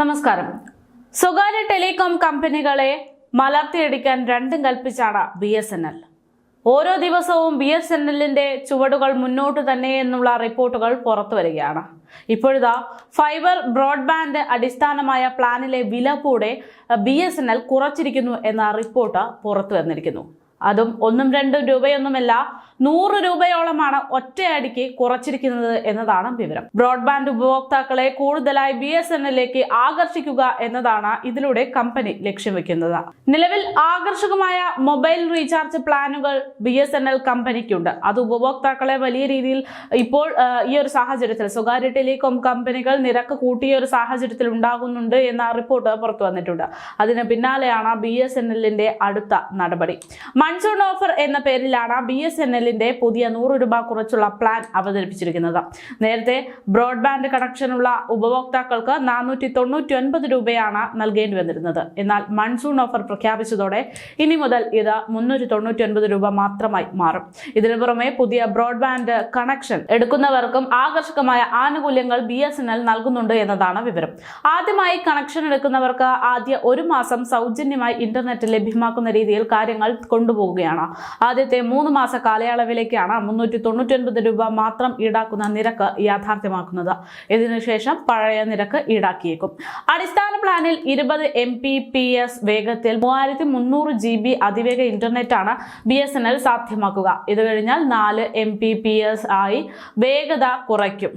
നമസ്കാരം. സ്വകാര്യ ടെലികോം കമ്പനികളെ മലർത്തിയടിക്കാൻ രണ്ടും കൽപ്പിച്ചാണ് ബി എസ് എൻ എൽ. ഓരോ ദിവസവും ബി എസ് എൻ എല്ലിന്റെ ചുവടുകൾ മുന്നോട്ട് തന്നെ എന്നുള്ള റിപ്പോർട്ടുകൾ പുറത്തു വരികയാണ്. ഇപ്പോഴിതാ ഫൈബർ ബ്രോഡ്ബാൻഡ് അടിസ്ഥാനമായ പ്ലാനിലെ വില കൂടെ ബി എസ് എൻ എൽ കുറച്ചിരിക്കുന്നു എന്ന റിപ്പോർട്ട് പുറത്തു വന്നിരിക്കുന്നു. അതും ഒന്നും രണ്ടും രൂപയൊന്നുമല്ല നൂറ് രൂപയോളമാണ് ഒറ്റയടിക്ക് കുറച്ചിരിക്കുന്നത് എന്നതാണ് വിവരം. ബ്രോഡ്ബാൻഡ് ഉപഭോക്താക്കളെ കൂടുതലായി ബി എസ് എൻ എല്ലിലേക്ക് ആകർഷിക്കുക എന്നതാണ് ഇതിലൂടെ കമ്പനി ലക്ഷ്യം വെക്കുന്നത്. നിലവിൽ ആകർഷകമായ മൊബൈൽ റീചാർജ് പ്ലാനുകൾ ബി എസ് എൻ എൽ കമ്പനിക്കുണ്ട്. അത് ഉപഭോക്താക്കളെ വലിയ രീതിയിൽ ഇപ്പോൾ ഈ ഒരു സാഹചര്യത്തിൽ സ്വകാര്യ ടെലികോം കമ്പനികൾ നിരക്ക് കൂട്ടിയ ഒരു സാഹചര്യത്തിൽ ഉണ്ടാകുന്നുണ്ട് എന്ന റിപ്പോർട്ട് പുറത്തു വന്നിട്ടുണ്ട്. അതിന് പിന്നാലെയാണ് ബി എസ് എൻ എല്ലിന്റെ അടുത്ത നടപടി. മൺസൂൺ ഓഫർ എന്ന പേരിലാണ് ബി എസ് എൻ എല്ലിന്റെ പുതിയ നൂറ് രൂപ കുറച്ചുള്ള പ്ലാൻ അവതരിപ്പിച്ചിരിക്കുന്നത്. നേരത്തെ ബ്രോഡ്ബാൻഡ് കണക്ഷനുള്ള ഉപഭോക്താക്കൾക്ക് നാനൂറ്റി തൊണ്ണൂറ്റി ഒൻപത് രൂപയാണ് നൽകേണ്ടി വന്നിരുന്നത്. എന്നാൽ മൺസൂൺ ഓഫർ പ്രഖ്യാപിച്ചതോടെ ഇനി മുതൽ ഇത് മുന്നൂറ്റി തൊണ്ണൂറ്റി ഒൻപത് രൂപ മാത്രമായി മാറും. ഇതിനു പുറമെ പുതിയ ബ്രോഡ്ബാൻഡ് കണക്ഷൻ എടുക്കുന്നവർക്കും ആകർഷകമായ ആനുകൂല്യങ്ങൾ ബി എസ് എൻ എൽ നൽകുന്നുണ്ട് എന്നതാണ് വിവരം. ആദ്യമായി കണക്ഷൻ എടുക്കുന്നവർക്ക് ആദ്യ ഒരു മാസം സൗജന്യമായി ഇന്റർനെറ്റ് ലഭ്യമാക്കുന്ന രീതിയിൽ കാര്യങ്ങൾ കൊണ്ടുപോകുകയാണ് ആദ്യത്തെ മൂന്ന് മാസ കാലയളവിലേക്കാണ് മുന്നൂറ്റി തൊണ്ണൂറ്റി ഒൻപത് രൂപ മാത്രം ഈടാക്കുന്ന നിരക്ക് യാഥാർത്ഥ്യമാക്കുന്നത്. ഇതിനുശേഷം പഴയ നിരക്ക് ഈടാക്കിയേക്കും. അടിസ്ഥാന പ്ലാനിൽ ഇരുപത് എം പി പി എസ് വേഗത്തിൽ മൂവായിരത്തി മുന്നൂറ് ജി ബി അതിവേഗ ഇന്റർനെറ്റ് ആണ് ബി എസ് എൻ എൽ സാധ്യമാക്കുക. ഇത് കഴിഞ്ഞാൽ നാല് എം പി പി എസ് ആയി വേഗത കുറയ്ക്കും.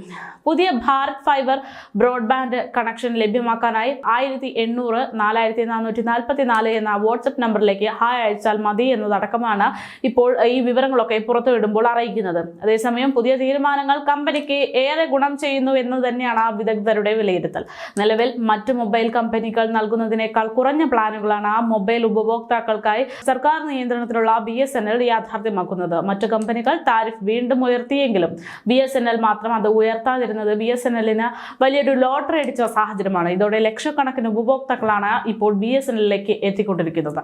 പുതിയ ഭാരത് ഫൈബർ ബ്രോഡ്ബാൻഡ് കണക്ഷൻ ലഭ്യമാക്കാനായി ആയിരത്തി എണ്ണൂറ് നാലായിരത്തി നാനൂറ്റി നാൽപ്പത്തി നാല് എന്ന വാട്സപ്പ് നമ്പറിലേക്ക് ഹായ് അയച്ചാൽ മതി എന്നതടക്കമാണ് ഇപ്പോൾ ഈ വിവരങ്ങളൊക്കെ പുറത്തുവിടുമ്പോൾ അറിയിക്കുന്നത്. അതേസമയം പുതിയ തീരുമാനങ്ങൾ കമ്പനിക്ക് ഏറെ ഗുണം ചെയ്യുന്നു എന്ന് തന്നെയാണ് ആ വിദഗ്ധരുടെ വിലയിരുത്തൽ. നിലവിൽ മറ്റ് മൊബൈൽ കമ്പനികൾ നൽകുന്നതിനേക്കാൾ കുറഞ്ഞ പ്ലാനുകളാണ് ആ മൊബൈൽ ഉപഭോക്താക്കൾക്കായി സർക്കാർ നിയന്ത്രണത്തിലുള്ള ബി എസ് എൻ എൽ യാഥാർത്ഥ്യമാക്കുന്നത്. മറ്റു കമ്പനികൾ താരിഫ് വീണ്ടും ഉയർത്തിയെങ്കിലും ബി എസ് എൻ എൽ മാത്രം അത് ഉയർത്താതിരുന്നത് ബി എസ് എൻ എല്ലിന് വലിയൊരു ലോട്ടറി അടിച്ച സാഹചര്യമാണ്. ഇതോടെ ലക്ഷക്കണക്കിന് ഉപഭോക്താക്കളാണ് ഇപ്പോൾ ബി എസ് എൻ എല്ലിലേക്ക് എത്തിക്കൊണ്ടിരിക്കുന്നത്.